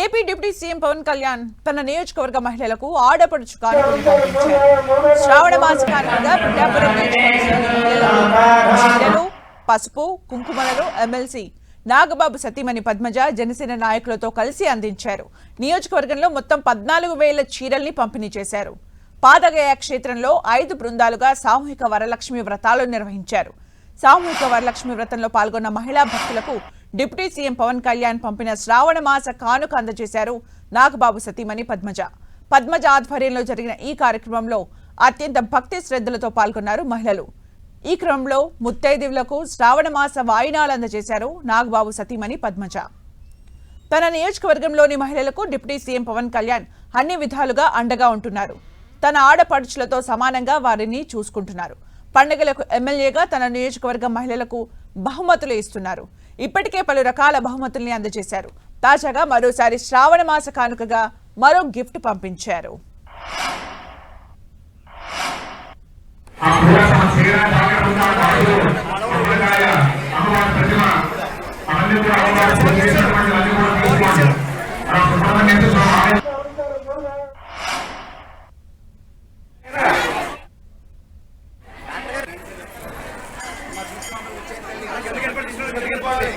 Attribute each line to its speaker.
Speaker 1: AP deputy CM Pawan Kalyan తన నియోజకవర్గ మహిళలకు ఆడపడుచు శ్రావణ మాస పిఠాపురం పసుపు కుంకుమలను ఎమ్మెల్సీ నాగబాబు సతీమణి పద్మజ జనసేన నాయకులతో కలిసి అందించారు. నియోజకవర్గంలో మొత్తం పద్నాలుగు వేల చీరల్ని పంపిణీ చేశారు. పాదగయ క్షేత్రంలో ఐదు బృందాలుగా సామూహిక వరలక్ష్మి వ్రతాలు నిర్వహించారు. సామూహిక వరలక్ష్మి వ్రతంలో పాల్గొన్న మహిళా భక్తులకు డిప్యూటీ సీఎం పవన్ కళ్యాణ్ పంపిన శ్రావణ మాస కానుక అందజేశారు నాగబాబు సతీమణి పద్మజ. పద్మజ ఆధ్వర్యంలో జరిగిన ఈ కార్యక్రమంలో అత్యంత భక్తి శ్రద్ధలతో పాల్గొన్నారు మహిళలు. ఈ క్రమంలో ముత్తైదివులకు శ్రావణ మాస వాయినాలు అందజేశారు నాగబాబు సతీమణి పద్మజ. తన నియోజకవర్గంలోని మహిళలకు డిప్యూటీ సీఎం పవన్ కళ్యాణ్ అన్ని విధాలుగా అండగా ఉంటున్నారు. తన ఆడపడుచులతో సమానంగా వారిని చూసుకుంటున్నారు. పండుగలకు ఎమ్మెల్యేగా తన నియోజకవర్గ మహిళలకు బహుమతులు ఇస్తున్నారు. ఇప్పటికే పలు రకాల బహుమతుల్ని అందజేశారు. తాజాగా మరోసారి శ్రావణ మాస కానుకగా మరో గిఫ్ట్ పంపించారు.
Speaker 2: అమ్మవారి ప్రతిమ ఎందుకంటే